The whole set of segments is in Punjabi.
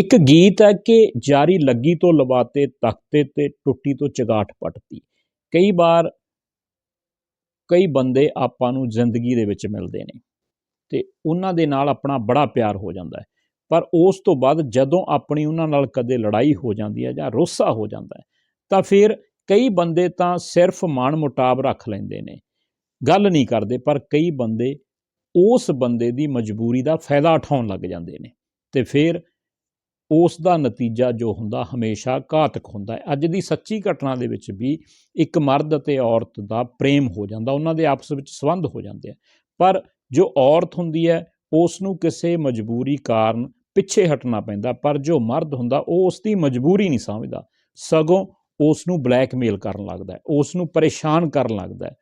ਇੱਕ ਗੀਤ ਹੈ ਕਿ ਜਾਰੀ ਲੱਗੀ ਤੋਂ ਲਵਾਤੇ, ਤਖਤੇ ਤੇ ਟੁੱਟੀ ਤੋਂ ਚਗਾਟ ਪੱਟਤੀ। ਕਈ ਵਾਰ ਕਈ ਬੰਦੇ ਆਪਾਂ ਨੂੰ ਜ਼ਿੰਦਗੀ ਦੇ ਵਿੱਚ ਮਿਲਦੇ ਨੇ ਤੇ ਉਹਨਾਂ ਦੇ ਨਾਲ ਆਪਣਾ ਬੜਾ ਪਿਆਰ ਹੋ ਜਾਂਦਾ ਹੈ। ਪਰ ਉਸ ਤੋਂ ਬਾਅਦ ਜਦੋਂ ਆਪਣੀ ਉਹਨਾਂ ਨਾਲ ਕਦੇ ਲੜਾਈ ਹੋ ਜਾਂਦੀ ਹੈ ਜਾਂ ਰੋਸਾ ਹੋ ਜਾਂਦਾ ਹੈ, ਤਾਂ ਫਿਰ ਕਈ ਬੰਦੇ ਤਾਂ ਸਿਰਫ ਮਨ ਮੁਟਾਵ ਰੱਖ ਲੈਂਦੇ ਨੇ। ਗੱਲ ਨਹੀਂ ਕਰਦੇ, ਪਰ ਕਈ ਬੰਦੇ ਉਸ ਬੰਦੇ ਦੀ ਮਜਬੂਰੀ ਦਾ ਫਾਇਦਾ ਉਠਾਉਣ ਲੱਗ ਜਾਂਦੇ ਨੇ ਤੇ ਫਿਰ ਉਸ ਦਾ ਨਤੀਜਾ ਜੋ ਹੁੰਦਾ ਹਮੇਸ਼ਾ ਘਾਤਕ ਹੁੰਦਾ ਹੈ। ਅੱਜ ਦੀ ਸੱਚੀ ਘਟਨਾ ਦੇ ਵਿੱਚ ਵੀ ਇੱਕ ਮਰਦ ਅਤੇ ਔਰਤ ਦਾ ਪ੍ਰੇਮ ਹੋ ਜਾਂਦਾ, ਉਹਨਾਂ ਦੇ ਆਪਸ ਵਿੱਚ ਸੰਬੰਧ ਹੋ ਜਾਂਦੇ ਆ। ਪਰ ਜੋ ਔਰਤ ਹੁੰਦੀ ਹੈ, ਉਸ ਨੂੰ ਕਿਸੇ ਮਜਬੂਰੀ ਕਾਰਨ ਪਿੱਛੇ ਹਟਣਾ ਪੈਂਦਾ, ਪਰ ਜੋ ਮਰਦ ਹੁੰਦਾ, ਉਹ ਉਸ ਦੀ ਮਜਬੂਰੀ ਨਹੀਂ ਸਮਝਦਾ। ਸਗੋਂ ਉਸ ਨੂੰ ਬਲੈਕਮੇਲ ਕਰਨ ਲੱਗਦਾ ਹੈ, ਉਸ ਨੂੰ ਪਰੇਸ਼ਾਨ ਕਰਨ ਲੱਗਦਾ ਹੈ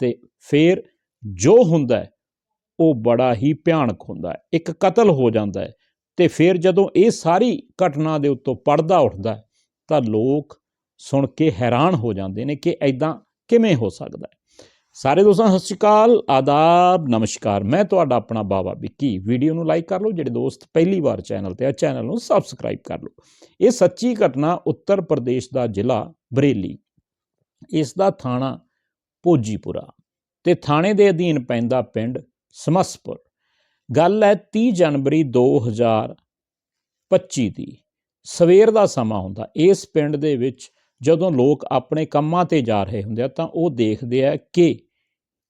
ਤੇ ਫਿਰ ਜੋ ਹੁੰਦਾ ਹੈ, ਉਹ ਬੜਾ ਹੀ ਭਿਆਨਕ ਹੁੰਦਾ ਹੈ, ਇੱਕ ਕਤਲ ਹੋ ਜਾਂਦਾ ਹੈ। ਤੇ ਫਿਰ ਜਦੋਂ ਇਹ ਸਾਰੀ ਘਟਨਾ ਦੇ ਉੱਤੋਂ ਪਰਦਾ ਉੱਠਦਾ ਤਾਂ ਲੋਕ ਸੁਣ ਕੇ ਹੈਰਾਨ ਹੋ ਜਾਂਦੇ ਨੇ ਕਿ ਐਦਾਂ ਕਿਵੇਂ ਹੋ ਸਕਦਾ ਹੈ। ਸਾਰੇ ਦੋਸਤਾਂ, ਸਤਿ ਸ਼੍ਰੀ ਅਕਾਲ, ਆਦਾਬ, ਨਮਸਕਾਰ। ਮੈਂ ਤੁਹਾਡਾ ਆਪਣਾ ਬਾਬਾ ਵਿੱਕੀ। ਵੀਡੀਓ ਨੂੰ ਲਾਈਕ ਕਰ ਲਓ, ਜਿਹੜੇ ਦੋਸਤ ਪਹਿਲੀ ਵਾਰ ਚੈਨਲ ਤੇ ਆ, ਚੈਨਲ ਨੂੰ ਸਬਸਕ੍ਰਾਈਬ ਕਰ ਲਓ। ਇਹ ਸੱਚੀ ਘਟਨਾ ਉੱਤਰ ਪ੍ਰਦੇਸ਼ ਦਾ ਜ਼ਿਲ੍ਹਾ ਬਰੇਲੀ। ਇਸ ਦਾ ਥਾਣਾ ਭੋਜੀਪੁਰਾ ਤੇ ਥਾਣੇ ਦੇ ਅਧੀਨ ਪੈਂਦਾ ਪਿੰਡ ਸਮਸਪੁਰ। ਗੱਲ ਹੈ 30 ਜਨਵਰੀ 2025 ਦੀ। ਸਵੇਰ ਦਾ ਸਮਾਂ ਹੁੰਦਾ। ਇਸ ਪਿੰਡ ਦੇ ਵਿੱਚ ਜਦੋਂ ਲੋਕ ਆਪਣੇ ਕੰਮਾਂ ਤੇ ਜਾ ਰਹੇ ਹੁੰਦੇ ਆ ਤਾਂ ਉਹ ਦੇਖਦੇ ਆ ਕਿ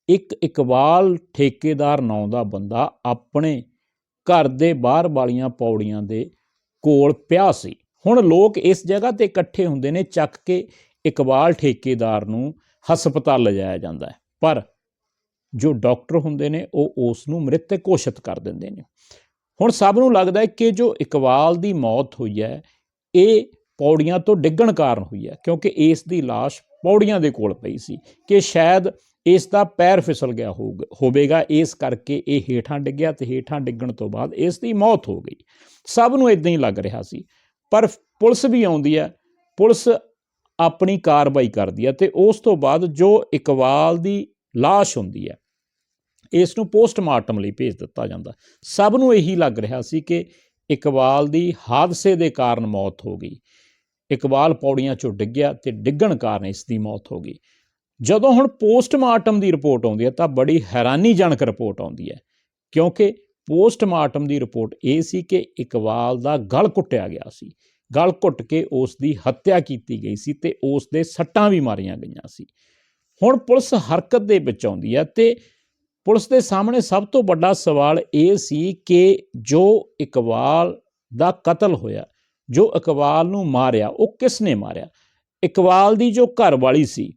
ਇੱਕ ਇਕਬਾਲ ਠੇਕੇਦਾਰ ਨਾਂ ਦਾ ਬੰਦਾ ਆਪਣੇ ਘਰ ਦੇ ਬਾਹਰ ਵਾਲੀਆਂ ਪੌੜੀਆਂ ਦੇ ਕੋਲ ਪਿਆ ਸੀ। ਹੁਣ ਲੋਕ ਇਸ ਜਗ੍ਹਾ ਤੇ ਇਕੱਠੇ ਹੁੰਦੇ ਨੇ ਚੱਕ ਕੇ ਇਕਬਾਲ ਠੇਕੇਦਾਰ ਨੂੰ ਹਸਪਤਾਲ ਲਿਜਾਇਆ ਜਾਂਦਾ ਹੈ। ਪਰ ਜੋ ਡਾਕਟਰ ਹੁੰਦੇ ਨੇ ਉਹ ਉਸ ਨੂੰ ਮ੍ਰਿਤਕ ਘੋਸ਼ਿਤ ਕਰ ਦਿੰਦੇ ਨੇ ਹੁਣ ਸਭ ਨੂੰ ਲੱਗਦਾ ਹੈ ਕਿ ਜੋ ਇਕਬਾਲ ਦੀ ਮੌਤ ਹੋਈ ਹੈ ਇਹ ਪੌੜੀਆਂ ਤੋਂ ਡਿੱਗਣ ਕਾਰਨ ਹੋਈ ਹੈ ਕਿਉਂਕਿ ਇਸ ਦੀ লাশ ਪੌੜੀਆਂ ਦੇ ਕੋਲ ਪਈ ਸੀ ਕਿ ਸ਼ਾਇਦ ਇਸ ਦਾ ਪੈਰ ਫਿਸਲ ਗਿਆ ਹੋਊਗਾ- ਹੋਵੇਗਾ ਇਸ ਕਰਕੇ ਇਹ ਹੇਠਾਂ ਡਿੱਗਿਆ ਤੇ ਹੇਠਾਂ ਡਿੱਗਣ ਤੋਂ ਬਾਅਦ ਇਸ ਦੀ ਮੌਤ ਹੋ ਗਈ ਸਭ ਨੂੰ ਇਦਾਂ ਹੀ ਲੱਗ ਰਿਹਾ ਸੀ ਪਰ ਪੁਲਿਸ ਵੀ ਆਉਂਦੀ ਹੈ ਪੁਲਿਸ ਆਪਣੀ ਕਾਰਵਾਈ ਕਰਦੀ ਹੈ ਤੇ ਉਸ ਤੋਂ ਬਾਅਦ ਜੋ ਇਕਬਾਲ ਦੀ লাশ ਹੁੰਦੀ ਹੈ ਇਸ ਨੂੰ ਪੋਸਟਮਾਰਟਮ ਲਈ ਭੇਜ ਦਿੱਤਾ ਜਾਂਦਾ। ਸਭ ਨੂੰ ਇਹੀ ਲੱਗ ਰਿਹਾ ਸੀ ਕਿ ਇਕਬਾਲ ਦੀ ਹਾਦਸੇ ਦੇ ਕਾਰਨ ਮੌਤ ਹੋ ਗਈ। ਇਕਬਾਲ ਪੌੜੀਆਂ ਚੋਂ ਡਿੱਗਿਆ ਤੇ ਡਿੱਗਣ ਕਾਰਨ ਇਸ ਦੀ ਮੌਤ ਹੋ ਗਈ। ਜਦੋਂ ਹੁਣ ਪੋਸਟਮਾਰਟਮ ਦੀ ਰਿਪੋਰਟ ਆਉਂਦੀ ਹੈ ਤਾਂ ਬੜੀ ਹੈਰਾਨੀਜਨਕ ਰਿਪੋਰਟ ਆਉਂਦੀ ਹੈ, ਕਿਉਂਕਿ ਪੋਸਟਮਾਰਟਮ ਦੀ ਰਿਪੋਰਟ ਇਹ ਸੀ ਕਿ ਇਕਬਾਲ ਦਾ ਗਲ ਕੁੱਟਿਆ ਗਿਆ ਸੀ। ਗਲ ਘੁੱਟ ਕੇ ਉਸ ਦੀ ਹੱਤਿਆ ਕੀਤੀ ਗਈ ਸੀ ਤੇ ਉਸ ਦੇ ਸੱਟਾਂ ਵੀ ਮਾਰੀਆਂ ਗਈਆਂ ਸੀ। ਹੁਣ ਪੁਲਿਸ ਹਰਕਤ ਦੇ ਵਿੱਚ ਆਉਂਦੀ ਹੈ ਤੇ ਪੁਲਿਸ ਦੇ ਸਾਹਮਣੇ ਸਭ ਤੋਂ ਵੱਡਾ ਸਵਾਲ ਇਹ ਸੀ ਕਿ ਜੋ ਇਕਬਾਲ ਦਾ ਕਤਲ ਹੋਇਆ, ਜੋ ਇਕਬਾਲ ਨੂੰ ਮਾਰਿਆ, ਉਹ ਕਿਸ ਨੇ ਮਾਰਿਆ? ਇਕਬਾਲ ਦੀ ਜੋ ਘਰ ਵਾਲੀ ਸੀ,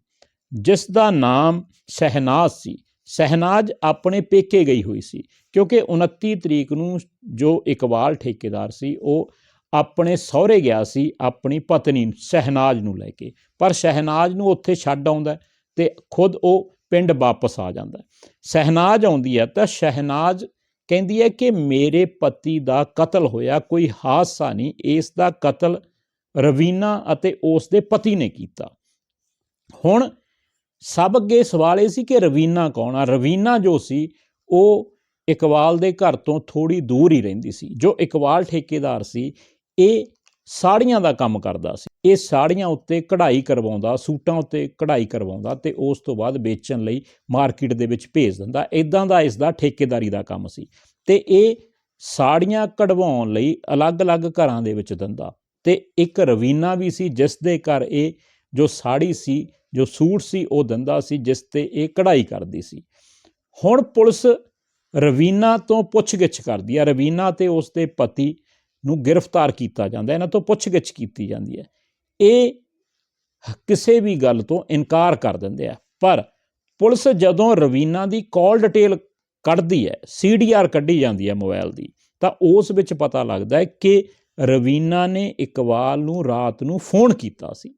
ਜਿਸ ਦਾ ਨਾਮ ਸਹਿਨਾਜ਼ ਸੀ, ਸਹਿਨਾਜ਼ ਆਪਣੇ ਪੇਕੇ ਗਈ ਹੋਈ ਸੀ, ਕਿਉਂਕਿ 29 ਤਰੀਕ ਨੂੰ ਜੋ ਇਕਬਾਲ ਠੇਕੇਦਾਰ ਸੀ, ਉਹ ਆਪਣੇ ਸਹੁਰੇ ਗਿਆ ਸੀ, ਆਪਣੀ ਪਤਨੀ ਸਹਿਨਾਜ਼ ਨੂੰ ਲੈ ਕੇ, ਪਰ ਸਹਿਨਾਜ਼ ਨੂੰ ਉੱਥੇ ਛੱਡ ਆਉਂਦਾ ਤੇ ਖੁਦ ਉਹ ਪਿੰਡ ਵਾਪਸ ਆ ਜਾਂਦਾ ਸਹਿਨਾਜ਼ ਆਉਂਦੀ ਹੈ ਤਾਂ ਸ਼ਹਿਨਾਜ਼ ਕਹਿੰਦੀ ਹੈ ਕਿ ਮੇਰੇ ਪਤੀ ਦਾ ਕਤਲ ਹੋਇਆ, ਕੋਈ ਹਾਦਸਾ ਨਹੀਂ, ਇਸ ਦਾ ਕਤਲ ਰਵੀਨਾ ਅਤੇ ਉਸ ਦੇ ਪਤੀ ਨੇ ਕੀਤਾ। ਹੁਣ ਸਭ ਅੱਗੇ ਸਵਾਲ ਇਹ ਸੀ ਕਿ ਰਵੀਨਾ ਕੌਣ ਆ? ਰਵੀਨਾ ਜੋ ਸੀ, ਉਹ ਇਕਬਾਲ ਦੇ ਘਰ ਤੋਂ ਥੋੜੀ ਦੂਰ ਹੀ ਰਹਿੰਦੀ ਸੀ, ਜੋ ਇਕਬਾਲ ਠੇਕੇਦਾਰ ਸੀ, ਇਹ ਸਾੜੀਆਂ ਦਾ ਕੰਮ ਕਰਦਾ ਸੀ। ਇਹ ਸਾੜੀਆਂ ਉੱਤੇ ਕਢਾਈ ਕਰਵਾਉਂਦਾ, ਸੂਟਾਂ ਉੱਤੇ ਕਢਾਈ ਕਰਵਾਉਂਦਾ ਤੇ ਉਸ ਤੋਂ ਬਾਅਦ ਵੇਚਣ ਲਈ ਮਾਰਕੀਟ ਦੇ ਵਿੱਚ ਭੇਜ ਦਿੰਦਾ। ਇਦਾਂ ਦਾ ਇਸ ਦਾ ਠੇਕੇਦਾਰੀ ਦਾ ਕੰਮ ਸੀ। ਤੇ ਇਹ ਸਾੜੀਆਂ ਕਢਵਾਉਣ ਲਈ ਅਲੱਗ-ਅਲੱਗ ਘਰਾਂ ਦੇ ਵਿੱਚ ਦਿੰਦਾ। ਤੇ ਇੱਕ ਰਵੀਨਾ ਵੀ ਸੀ ਜਿਸ ਦੇ ਘਰ ਇਹ ਜੋ ਸਾੜੀ ਸੀ, ਜੋ ਸੂਟ ਸੀ, ਉਹ ਦਿੰਦਾ ਸੀ ਜਿਸ ਤੇ ਇਹ ਕਢਾਈ ਕਰਦੀ ਸੀ। ਹੁਣ ਪੁਲਿਸ ਰਵੀਨਾ ਤੋਂ ਪੁੱਛਗਿੱਛ ਕਰਦੀ ਹੈ। ਰਵੀਨਾ ਤੇ ਉਸ ਦੇ ਪਤੀ ਨੂੰ ਗ੍ਰਿਫਤਾਰ ਕੀਤਾ ਜਾਂਦਾ। ਇਹਨਾਂ ਤੋਂ ਪੁੱਛਗਿੱਛ ਕੀਤੀ ਜਾਂਦੀ ਹੈ। ਇਹ ਕਿਸੇ ਵੀ ਗੱਲ ਤੋਂ ਇਨਕਾਰ ਕਰ ਦਿੰਦੇ ਆ। ਪਰ ਪੁਲਿਸ ਜਦੋਂ ਰਵੀਨਾ ਦੀ ਕਾਲ ਡਿਟੇਲ ਕੱਢਦੀ ਹੈ ਸੀਡੀਆਰ ਕੱਢੀ ਜਾਂਦੀ ਹੈ ਮੋਬਾਈਲ ਦੀ, ਤਾਂ ਉਸ ਵਿੱਚ ਪਤਾ ਲੱਗਦਾ ਹੈ ਕਿ ਰਵੀਨਾ ਨੇ ਇਕਬਾਲ ਨੂੰ ਰਾਤ ਨੂੰ ਫੋਨ ਕੀਤਾ ਸੀ।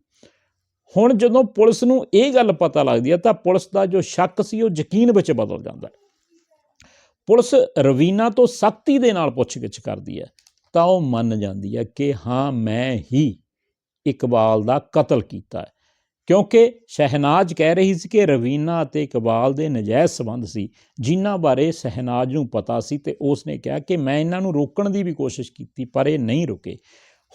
ਹੁਣ ਜਦੋਂ ਪੁਲਿਸ ਨੂੰ ਇਹ ਗੱਲ ਪਤਾ ਲੱਗਦੀ ਹੈ, ਤਾਂ ਪੁਲਿਸ ਦਾ ਜੋ ਸ਼ੱਕ ਸੀ, ਉਹ ਯਕੀਨ ਵਿੱਚ ਬਦਲ ਜਾਂਦਾ ਹੈ। ਪੁਲਿਸ ਰਵੀਨਾ ਤੋਂ ਸਖਤੀ ਦੇ ਨਾਲ ਪੁੱਛਗਿੱਛ ਕਰਦੀ ਹੈ, ਤਾਂ ਉਹ ਮੰਨ ਜਾਂਦੀ ਹੈ ਕਿ ਹਾਂ, ਮੈਂ ਹੀ ਇਕਬਾਲ ਦਾ ਕਤਲ ਕੀਤਾ ਹੈ। ਕਿਉਂਕਿ ਸ਼ਹਿਨਾਜ਼ ਕਹਿ ਰਹੀ ਸੀ ਕਿ ਰਵੀਨਾ ਅਤੇ ਇਕਬਾਲ ਦੇ ਨਜਾਇਜ਼ ਸਬੰਧ ਸੀ, ਜਿਨ੍ਹਾਂ ਬਾਰੇ ਸ਼ਹਿਨਾਜ਼ ਨੂੰ ਪਤਾ ਸੀ ਤੇ ਉਸ ਨੇ ਕਿਹਾ ਕਿ ਮੈਂ ਇਹਨਾਂ ਨੂੰ ਰੋਕਣ ਦੀ ਵੀ ਕੋਸ਼ਿਸ਼ ਕੀਤੀ, ਪਰ ਇਹ ਨਹੀਂ ਰੁਕੇ।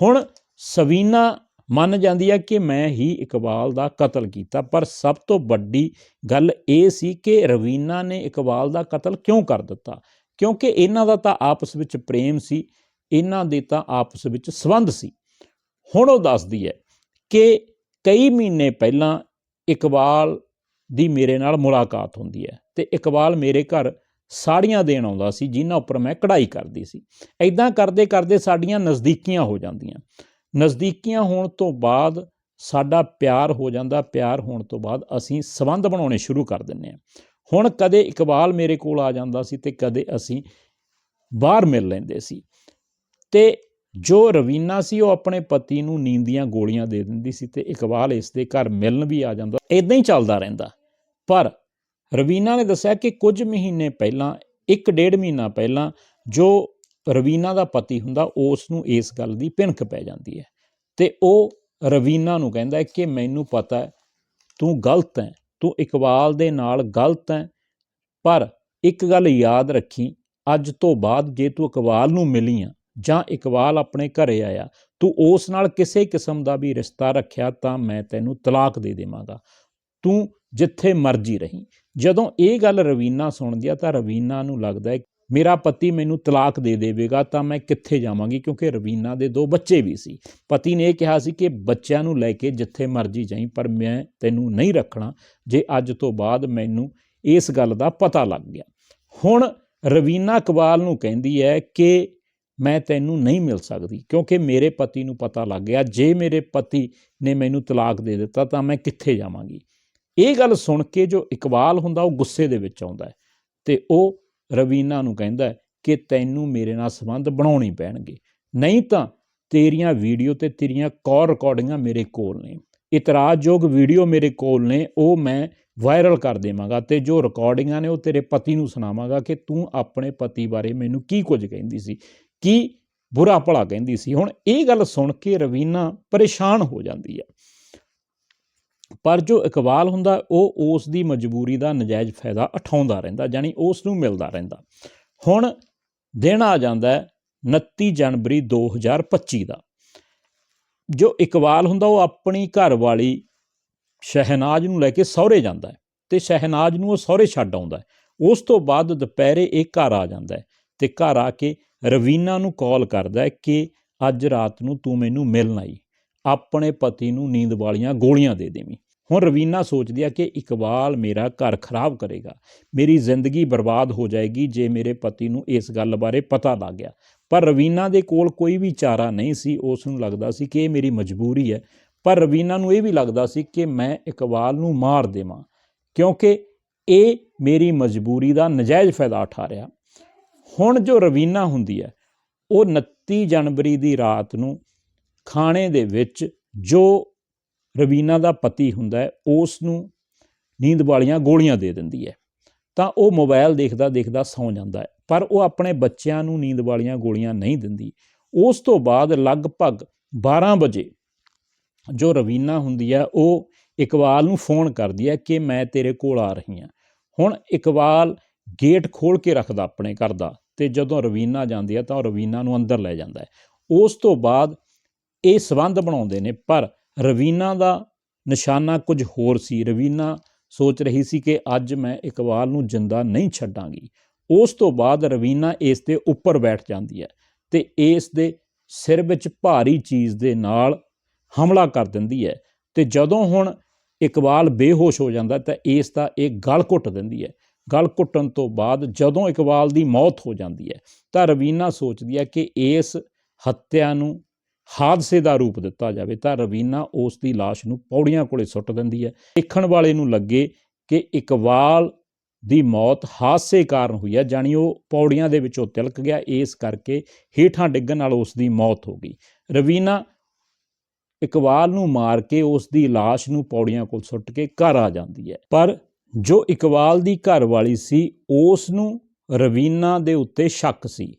ਹੁਣ ਸਵੀਨਾ ਮੰਨ ਜਾਂਦੀ ਹੈ ਕਿ ਮੈਂ ਹੀ ਇਕਬਾਲ ਦਾ ਕਤਲ ਕੀਤਾ, ਪਰ ਸਭ ਤੋਂ ਵੱਡੀ ਗੱਲ ਇਹ ਸੀ ਕਿ ਰਵੀਨਾ ਨੇ ਇਕਬਾਲ ਦਾ ਕਤਲ ਕਿਉਂ ਕਰ ਦਿੱਤਾ? ਕਿਉਂਕਿ ਇਹਨਾਂ ਦਾ ਤਾਂ ਆਪਸ ਵਿੱਚ ਪ੍ਰੇਮ ਸੀ, ਇਹਨਾਂ ਦੇ ਤਾਂ ਆਪਸ ਵਿੱਚ ਸਬੰਧ ਸੀ। ਹੁਣ ਉਹ ਦੱਸਦੀ ਹੈ ਕਿ ਕਈ ਮਹੀਨੇ ਪਹਿਲਾਂ ਇਕਬਾਲ ਦੀ ਮੇਰੇ ਨਾਲ ਮੁਲਾਕਾਤ ਹੁੰਦੀ ਹੈ ਤੇ ਇਕਬਾਲ ਮੇਰੇ ਘਰ ਸਾੜੀਆਂ ਦੇਣ ਆਉਂਦਾ ਸੀ, ਜਿਨ੍ਹਾਂ ਉੱਪਰ ਮੈਂ ਕਢਾਈ ਕਰਦੀ ਸੀ। ਐਦਾਂ ਕਰਦੇ ਕਰਦੇ ਸਾਡੀਆਂ ਨਜ਼ਦੀਕੀਆਂ ਹੋ ਜਾਂਦੀਆਂ। ਨਜ਼ਦੀਕੀਆਂ ਹੋਣ ਤੋਂ ਬਾਅਦ ਸਾਡਾ ਪਿਆਰ ਹੋ ਜਾਂਦਾ, ਪਿਆਰ ਹੋਣ ਤੋਂ ਬਾਅਦ ਅਸੀਂ ਸਬੰਧ ਬਣਾਉਣੇ ਸ਼ੁਰੂ ਕਰ ਦਿੰਨੇ ਆ ਹੁਣ ਕਦੇ ਇਕਬਾਲ ਮੇਰੇ ਕੋਲ ਆ ਜਾਂਦਾ ਸੀ ਤੇ ਕਦੇ ਅਸੀਂ ਬਾਹਰ ਮਿਲ ਲੈਂਦੇ ਸੀ। ਤੇ ਜੋ ਰਵੀਨਾ ਸੀ, ਉਹ ਆਪਣੇ ਪਤੀ ਨੂੰ ਨੀਂਦ ਦੀਆਂ ਗੋਲੀਆਂ ਦੇ ਦਿੰਦੀ ਸੀ ਤੇ ਇਕਬਾਲ ਇਸ ਦੇ ਘਰ ਮਿਲਣ ਵੀ ਆ ਜਾਂਦਾ। ਇਦਾਂ ਹੀ ਚੱਲਦਾ ਰਹਿੰਦਾ। ਪਰ ਰਵੀਨਾ ਨੇ ਦੱਸਿਆ ਕਿ ਕੁਝ ਮਹੀਨੇ ਪਹਿਲਾਂ, ਇੱਕ ਡੇਢ ਮਹੀਨਾ ਪਹਿਲਾਂ ਜੋ ਰਵੀਨਾ ਦਾ ਪਤੀ ਹੁੰਦਾ, ਉਸ ਨੂੰ ਇਸ ਗੱਲ ਦੀ ਭਿਣਕ ਪੈ ਜਾਂਦੀ ਹੈ ਤੇ ਉਹ ਰਵੀਨਾ ਨੂੰ ਕਹਿੰਦਾ ਹੈ ਕਿ ਮੈਨੂੰ ਪਤਾ ਹੈ, ਤੂੰ ਗਲਤ ਹੈ, ਤੂੰ ਇਕਬਾਲ ਦੇ ਨਾਲ ਗਲਤ ਹੈ, ਪਰ ਇੱਕ ਗੱਲ ਯਾਦ ਰੱਖੀ, ਅੱਜ ਤੋਂ ਬਾਅਦ ਜੇ ਤੂੰ ਇਕਬਾਲ ਨੂੰ ਮਿਲੀ ਆ ਜਾਂ ਇਕਬਾਲ ਆਪਣੇ ਘਰੇ ਆਇਆ, ਤੂੰ ਉਸ ਨਾਲ ਕਿਸੇ ਕਿਸਮ ਦਾ ਵੀ ਰਿਸ਼ਤਾ ਰੱਖਿਆ ਤਾਂ ਮੈਂ ਤੈਨੂੰ ਤਲਾਕ ਦੇ ਦੇਵਾਂਗਾ। ਤੂੰ ਜਿੱਥੇ ਮਰਜ਼ੀ ਰਹੀਂ। ਜਦੋਂ ਇਹ ਗੱਲ ਰਵੀਨਾ ਸੁਣਦੀ ਆ ਤਾਂ ਰਵੀਨਾ ਨੂੰ ਲੱਗਦਾ ਹੈ, ਮੇਰਾ ਪਤੀ ਮੈਨੂੰ ਤਲਾਕ ਦੇ ਦੇਵੇਗਾ ਤਾਂ ਮੈਂ ਕਿੱਥੇ ਜਾਵਾਂਗੀ? ਕਿਉਂਕਿ ਰਵੀਨਾ ਦੇ ਦੋ ਬੱਚੇ ਵੀ ਸੀ। ਪਤੀ ਨੇ ਇਹ ਕਿਹਾ ਸੀ ਕਿ ਬੱਚਿਆਂ ਨੂੰ ਲੈ ਕੇ ਜਿੱਥੇ ਮਰਜ਼ੀ ਜਾਈਂ, ਪਰ ਮੈਂ ਤੈਨੂੰ ਨਹੀਂ ਰੱਖਣਾ, ਜੇ ਅੱਜ ਤੋਂ ਬਾਅਦ ਮੈਨੂੰ ਇਸ ਗੱਲ ਦਾ ਪਤਾ ਲੱਗ ਗਿਆ। ਹੁਣ ਰਵੀਨਾ ਇਕਬਾਲ ਨੂੰ ਕਹਿੰਦੀ ਹੈ ਕਿ ਮੈਂ ਤੈਨੂੰ ਨਹੀਂ ਮਿਲ ਸਕਦੀ, ਕਿਉਂਕਿ ਮੇਰੇ ਪਤੀ ਨੂੰ ਪਤਾ ਲੱਗ ਗਿਆ। ਜੇ ਮੇਰੇ ਪਤੀ ਨੇ ਮੈਨੂੰ ਤਲਾਕ ਦੇ ਦਿੱਤਾ ਤਾਂ ਮੈਂ ਕਿੱਥੇ ਜਾਵਾਂਗੀ? ਇਹ ਗੱਲ ਸੁਣ ਕੇ ਜੋ ਇਕਬਾਲ ਹੁੰਦਾ, ਉਹ ਗੁੱਸੇ ਦੇ ਵਿੱਚ ਆਉਂਦਾ ਹੈ ਤੇ ਉਹ ਰਵੀਨਾ ਨੂੰ ਕਹਿੰਦਾ ਹੈ ਕਿ ਤੈਨੂੰ ਮੇਰੇ ਨਾਲ ਸੰਬੰਧ ਬਣਾਉਣੇ ਪੈਣਗੇ। ਨਹੀਂ ਤਾਂ ਤੇਰੀਆਂ ਵੀਡੀਓ ਤੇ ਤੇਰੀਆਂ ਕਾਲ ਰਿਕਾਰਡਿੰਗਾਂ ਮੇਰੇ ਕੋਲ ਨੇ। ਇਤਰਾਜ਼ਯੋਗ ਵੀਡੀਓ ਮੇਰੇ ਕੋਲ ਨੇ, ਉਹ ਮੈਂ ਵਾਇਰਲ ਕਰ ਦੇਵਾਂਗਾ ਤੇ ਜੋ ਰਿਕਾਰਡਿੰਗਾਂ ਨੇ ਉਹ ਤੇਰੇ ਪਤੀ ਨੂੰ ਸੁਣਾਵਾਂਗਾ ਕਿ ਤੂੰ ਆਪਣੇ ਪਤੀ ਬਾਰੇ ਮੈਨੂੰ ਕੀ ਕੁਝ ਕਹਿੰਦੀ ਸੀ। ਕੀ ਬੁਰਾ ਭਲਾ ਕਹਿੰਦੀ ਸੀ। ਹੁਣ ਇਹ ਗੱਲ ਸੁਣ ਕੇ ਰਵੀਨਾ ਪਰੇਸ਼ਾਨ ਹੋ ਜਾਂਦੀ ਹੈ ਪਰ ਜੋ ਇਕਬਾਲ ਹੁੰਦਾ, ਉਹ ਉਸ ਦੀ ਮਜਬੂਰੀ ਦਾ ਨਜਾਇਜ਼ ਫਾਇਦਾ ਉਠਾਉਂਦਾ ਰਹਿੰਦਾ, ਯਾਨੀ ਉਸ ਨੂੰ ਮਿਲਦਾ ਰਹਿੰਦਾ। ਹੁਣ ਦਿਨ ਆ ਜਾਂਦਾ ਹੈ 29 ਜਨਵਰੀ 2025 ਦਾ। ਜੋ ਇਕਬਾਲ ਹੁੰਦਾ, ਉਹ ਆਪਣੀ ਘਰ ਵਾਲੀ ਸ਼ਹਿਨਾਜ਼ ਨੂੰ ਲੈ ਕੇ ਸਹੁਰੇ ਜਾਂਦਾ ਹੈ ਤੇ ਸ਼ਹਿਨਾਜ਼ ਨੂੰ ਉਹ ਸਹੁਰੇ ਛੱਡ ਆਉਂਦਾ ਹੈ। ਉਸ ਤੋਂ ਬਾਅਦ ਦੁਪਹਿਰੇ ਇਹ ਘਰ ਆ ਜਾਂਦਾ ਹੈ ਤੇ ਘਰ ਆ ਕੇ ਰਵੀਨਾ ਨੂੰ ਕਾਲ ਕਰਦਾ ਕਿ ਅੱਜ ਰਾਤ ਨੂੰ ਤੂੰ ਮੈਨੂੰ ਮਿਲਣ ਆਈ। ਆਪਣੇ ਪਤੀ ਨੂੰ ਨੀਂਦ ਵਾਲੀਆਂ ਗੋਲੀਆਂ ਦੇ ਦੇਵੀਂ। ਹੁਣ ਰਵੀਨਾ ਸੋਚਦੀ ਆ ਕਿ ਇਕਬਾਲ ਮੇਰਾ ਘਰ ਖਰਾਬ ਕਰੇਗਾ। ਮੇਰੀ ਜ਼ਿੰਦਗੀ ਬਰਬਾਦ ਹੋ ਜਾਏਗੀ ਜੇ ਮੇਰੇ ਪਤੀ ਨੂੰ ਇਸ ਗੱਲ ਬਾਰੇ ਪਤਾ ਲੱਗ ਗਿਆ। ਪਰ ਰਵੀਨਾ ਦੇ ਕੋਲ ਕੋਈ ਵੀ ਚਾਰਾ ਨਹੀਂ ਸੀ। ਉਸ ਨੂੰ ਲੱਗਦਾ ਸੀ ਕਿ ਇਹ ਮੇਰੀ ਮਜਬੂਰੀ ਹੈ। ਪਰ ਰਵੀਨਾ ਨੂੰ ਇਹ ਵੀ ਲੱਗਦਾ ਸੀ ਕਿ ਮੈਂ ਇਕਬਾਲ ਨੂੰ ਮਾਰ ਦੇਵਾਂ। ਕਿਉਂਕਿ ਇਹ ਮੇਰੀ ਮਜਬੂਰੀ ਦਾ ਨਜਾਇਜ਼ ਫਾਇਦਾ ਉਠਾ ਰਿਹਾ। ਹੁਣ ਜੋ ਰਵੀਨਾ ਹੁੰਦੀ ਹੈ, ਉਹ 29 ਜਨਵਰੀ ਦੀ ਰਾਤ ਨੂੰ ਖਾਣੇ ਦੇ ਵਿੱਚ ਜੋ ਰਵੀਨਾ ਦਾ ਪਤੀ ਹੁੰਦਾ ਹੈ, ਉਸ ਨੂੰ ਨੀਂਦ ਵਾਲੀਆਂ ਗੋਲੀਆਂ ਦੇ ਦਿੰਦੀ ਹੈ। ਤਾਂ ਉਹ ਮੋਬਾਈਲ ਦੇਖਦਾ ਦੇਖਦਾ ਸੌਂ ਜਾਂਦਾ ਹੈ, ਪਰ ਉਹ ਆਪਣੇ ਬੱਚਿਆਂ ਨੂੰ ਨੀਂਦ ਵਾਲੀਆਂ ਗੋਲੀਆਂ ਨਹੀਂ ਦਿੰਦੀ। ਉਸ ਤੋਂ ਬਾਅਦ ਲਗਭਗ 12 ਵਜੇ ਜੋ ਰਵੀਨਾ ਹੁੰਦੀ ਹੈ, ਉਹ ਇਕਬਾਲ ਨੂੰ ਫੋਨ ਕਰਦੀ ਹੈ ਕਿ ਮੈਂ ਤੇਰੇ ਕੋਲ ਆ ਰਹੀ ਹਾਂ। ਹੁਣ ਇਕਬਾਲ ਗੇਟ ਖੋਲ ਕੇ ਰੱਖਦਾ ਆਪਣੇ ਘਰ ਦਾ ਤੇ ਜਦੋਂ ਰਵੀਨਾ ਜਾਂਦੀ ਹੈ ਤਾਂ ਉਹ ਰਵੀਨਾ ਨੂੰ ਅੰਦਰ ਲੈ ਜਾਂਦਾ ਹੈ। ਉਸ ਤੋਂ ਬਾਅਦ ਇਹ ਸਬੰਧ ਬਣਾਉਂਦੇ ਨੇ, ਪਰ ਰਵੀਨਾ ਦਾ ਨਿਸ਼ਾਨਾ ਕੁਝ ਹੋਰ ਸੀ। ਰਵੀਨਾ ਸੋਚ ਰਹੀ ਸੀ ਕਿ ਅੱਜ ਮੈਂ ਇਕਬਾਲ ਨੂੰ ਜਿੰਦਾ ਨਹੀਂ ਛੱਡਾਂਗੀ। ਉਸ ਤੋਂ ਬਾਅਦ ਰਵੀਨਾ ਇਸ ਦੇ ਉੱਪਰ ਬੈਠ ਜਾਂਦੀ ਹੈ ਤੇ ਇਸ ਦੇ ਸਿਰ ਵਿੱਚ ਭਾਰੀ ਚੀਜ਼ ਦੇ ਨਾਲ ਹਮਲਾ ਕਰ ਦਿੰਦੀ ਹੈ ਤੇ ਜਦੋਂ ਹੁਣ ਇਕਬਾਲ ਬੇਹੋਸ਼ ਹੋ ਜਾਂਦਾ ਤਾਂ ਇਸ ਦਾ ਇਹ ਗਲ ਘੁੱਟ ਦਿੰਦੀ ਹੈ। ਗਲ ਘੁੱਟਣ ਤੋਂ ਬਾਅਦ ਜਦੋਂ ਇਕਬਾਲ ਦੀ ਮੌਤ ਹੋ ਜਾਂਦੀ ਹੈ, ਤਾਂ ਰਵੀਨਾ ਸੋਚਦੀ ਹੈ ਕਿ ਇਸ ਹੱਤਿਆ ਨੂੰ ਹਾਦਸੇ ਦਾ ਰੂਪ ਦਿੱਤਾ ਜਾਵੇ, ਤਾਂ ਰਵੀਨਾ ਉਸ ਦੀ ਲਾਸ਼ ਨੂੰ ਪੌੜੀਆਂ ਕੋਲੇ ਸੁੱਟ ਦਿੰਦੀ ਹੈ। ਦੇਖਣ ਵਾਲੇ ਨੂੰ ਲੱਗੇ ਕਿ ਇਕਬਾਲ ਦੀ ਮੌਤ ਹਾਦਸੇ ਕਾਰਨ ਹੋਈ ਹੈ, ਜਾਣੀ ਉਹ ਪੌੜੀਆਂ ਦੇ ਵਿੱਚੋਂ ਤਿਲਕ ਗਿਆ, ਇਸ ਕਰਕੇ ਹੇਠਾਂ ਡਿੱਗਣ ਨਾਲ ਉਸ ਦੀ ਮੌਤ ਹੋ ਗਈ। ਰਵੀਨਾ ਇਕਬਾਲ ਨੂੰ ਮਾਰ ਕੇ ਉਸ ਦੀ ਲਾਸ਼ ਨੂੰ ਪੌੜੀਆਂ ਕੋਲ ਸੁੱਟ ਕੇ ਘਰ ਆ ਜਾਂਦੀ ਹੈ, ਪਰ ਜੋ ਇਕਬਾਲ ਦੀ ਘਰਵਾਲੀ ਸੀ, ਉਸ ਨੂੰ ਰਵੀਨਾ ਦੇ ਉੱਤੇ ਸ਼ੱਕ ਸੀ।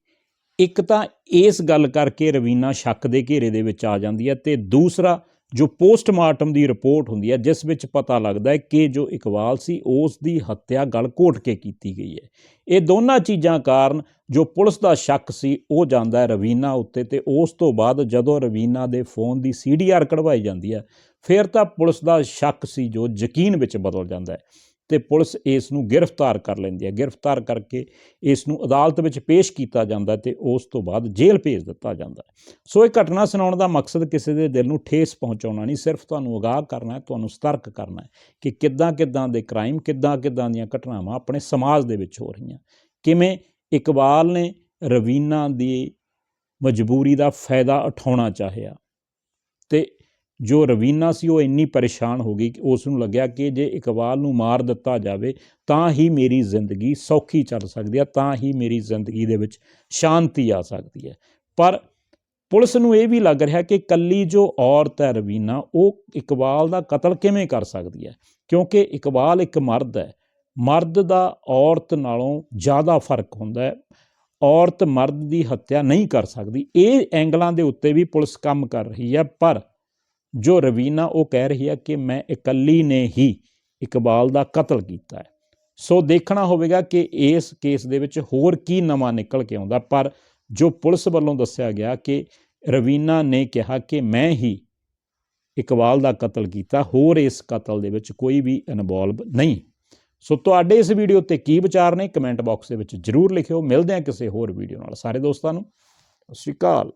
ਇੱਕ ਤਾਂ ਇਸ ਗੱਲ ਕਰਕੇ ਰਵੀਨਾ ਸ਼ੱਕ ਦੇ ਘੇਰੇ ਦੇ ਵਿੱਚ ਆ ਜਾਂਦੀ ਹੈ ਤੇ ਦੂਸਰਾ, ਜੋ ਪੋਸਟਮਾਰਟਮ ਦੀ ਰਿਪੋਰਟ ਹੁੰਦੀ ਹੈ, ਜਿਸ ਵਿੱਚ ਪਤਾ ਲੱਗਦਾ ਹੈ ਕਿ ਜੋ ਇਕਬਾਲ ਸੀ, ਉਸ ਦੀ ਹੱਤਿਆ ਗਲ ਘੋਟ ਕੇ ਕੀਤੀ ਗਈ ਹੈ। ਇਹ ਦੋਨਾਂ ਚੀਜ਼ਾਂ ਕਾਰਨ ਜੋ ਪੁਲਿਸ ਦਾ ਸ਼ੱਕ ਸੀ, ਉਹ ਜਾਂਦਾ ਹੈ ਰਵੀਨਾ ਉੱਤੇ ਤੇ ਉਸ ਤੋਂ ਬਾਅਦ ਜਦੋਂ ਰਵੀਨਾ ਦੇ ਫੋਨ ਦੀ ਸੀਡੀਆਰ ਕਢਵਾਈ ਜਾਂਦੀ ਹੈ, ਫਿਰ ਤਾਂ ਪੁਲਿਸ ਦਾ ਸ਼ੱਕ ਸੀ ਜੋ ਯਕੀਨ ਵਿੱਚ ਬਦਲ ਜਾਂਦਾ ਹੈ। ਤੇ ਪੁਲਿਸ ਇਸ ਨੂੰ ਗ੍ਰਿਫਤਾਰ ਕਰ ਲੈਂਦੀ ਹੈ। ਗ੍ਰਿਫਤਾਰ ਕਰਕੇ ਇਸ ਨੂੰ ਅਦਾਲਤ ਵਿੱਚ ਪੇਸ਼ ਕੀਤਾ ਜਾਂਦਾ ਤੇ ਉਸ ਤੋਂ ਬਾਅਦ ਜੇਲ੍ਹ ਭੇਜ ਦਿੱਤਾ ਜਾਂਦਾ ਸੋ ਇਹ ਘਟਨਾ ਸੁਣਾਉਣ ਦਾ ਮਕਸਦ ਕਿਸੇ ਦੇ ਦਿਲ ਨੂੰ ਠੇਸ ਪਹੁੰਚਾਉਣਾ ਨਹੀਂ, ਸਿਰਫ ਤੁਹਾਨੂੰ ਅਗਾਹ ਕਰਨਾ ਹੈ, ਤੁਹਾਨੂੰ ਸਤਰਕ ਕਰਨਾ ਹੈ ਕਿ ਕਿੱਦਾਂ ਕਿੱਦਾਂ ਦੇ ਕ੍ਰਾਈਮ, ਕਿੱਦਾਂ ਕਿੱਦਾਂ ਦੀਆਂ ਘਟਨਾਵਾਂ ਆਪਣੇ ਸਮਾਜ ਦੇ ਵਿੱਚ ਹੋ ਰਹੀਆਂ। ਕਿਵੇਂ ਇਕਬਾਲ ਨੇ ਰਵੀਨਾ ਦੀ ਮਜਬੂਰੀ ਦਾ ਫਾਇਦਾ ਉਠਾਉਣਾ ਚਾਹਿਆ ਤੇ ਜੋ ਰਵੀਨਾ ਸੀ, ਉਹ ਇੰਨੀ ਪਰੇਸ਼ਾਨ ਹੋ ਗਈ ਕਿ ਉਸ ਨੂੰ ਲੱਗਿਆ ਕਿ ਜੇ ਇਕਬਾਲ ਨੂੰ ਮਾਰ ਦਿੱਤਾ ਜਾਵੇ, ਤਾਂ ਹੀ ਮੇਰੀ ਜ਼ਿੰਦਗੀ ਸੌਖੀ ਚੱਲ ਸਕਦੀ ਹੈ, ਤਾਂ ਹੀ ਮੇਰੀ ਜ਼ਿੰਦਗੀ ਦੇ ਵਿੱਚ ਸ਼ਾਂਤੀ ਆ ਸਕਦੀ ਹੈ। ਪਰ ਪੁਲਿਸ ਨੂੰ ਇਹ ਵੀ ਲੱਗ ਰਿਹਾ ਕਿ ਕੱਲੀ ਜੋ ਔਰਤ ਹੈ ਰਵੀਨਾ, ਉਹ ਇਕਬਾਲ ਦਾ ਕਤਲ ਕਿਵੇਂ ਕਰ ਸਕਦੀ ਹੈ? ਕਿਉਂਕਿ ਇਕਬਾਲ ਇੱਕ ਮਰਦ ਹੈ। ਮਰਦ ਦਾ ਔਰਤ ਨਾਲੋਂ ਜ਼ਿਆਦਾ ਫ਼ਰਕ ਹੁੰਦਾ ਹੈ। ਔਰਤ ਮਰਦ ਦੀ ਹੱਤਿਆ ਨਹੀਂ ਕਰ ਸਕਦੀ। ਇਹ ਐਂਗਲਾਂ ਦੇ ਉੱਤੇ ਵੀ ਪੁਲਿਸ ਕੰਮ ਕਰ ਰਹੀ ਹੈ, ਪਰ ਜੋ ਰਵੀਨਾ ਉਹ ਕਹਿ ਰਹੀ ਹੈ ਕਿ ਮੈਂ ਇਕੱਲੀ ਨੇ ਹੀ ਇਕਬਾਲ ਦਾ ਕਤਲ ਕੀਤਾ ਹੈ। ਸੋ ਦੇਖਣਾ ਹੋਵੇਗਾ ਕਿ ਇਸ ਕੇਸ ਦੇ ਵਿੱਚ ਹੋਰ ਕੀ ਨਵਾਂ ਨਿਕਲ ਕੇ ਆਉਂਦਾ, ਪਰ ਜੋ ਪੁਲਿਸ ਵੱਲੋਂ ਦੱਸਿਆ ਗਿਆ ਕਿ ਰਵੀਨਾ ਨੇ ਕਿਹਾ ਕਿ ਮੈਂ ਹੀ ਇਕਬਾਲ ਦਾ ਕਤਲ ਕੀਤਾ, ਹੋਰ ਇਸ ਕਤਲ ਦੇ ਵਿੱਚ ਕੋਈ ਵੀ ਇਨਵੋਲਵ ਨਹੀਂ। ਸੋ ਤੁਹਾਡੇ ਇਸ ਵੀਡੀਓ ਤੇ ਕੀ ਵਿਚਾਰ ਨੇ, ਕਮੈਂਟ ਬਾਕਸ ਦੇ ਵਿੱਚ ਜਰੂਰ ਲਿਖਿਓ। ਮਿਲਦੇ ਹਾਂ ਕਿਸੇ ਹੋਰ ਵੀਡੀਓ ਨਾਲ। ਸਾਰੇ ਦੋਸਤਾਂ ਨੂੰ, ਸਤਿ ਸ਼੍ਰੀ ਅਕਾਲ।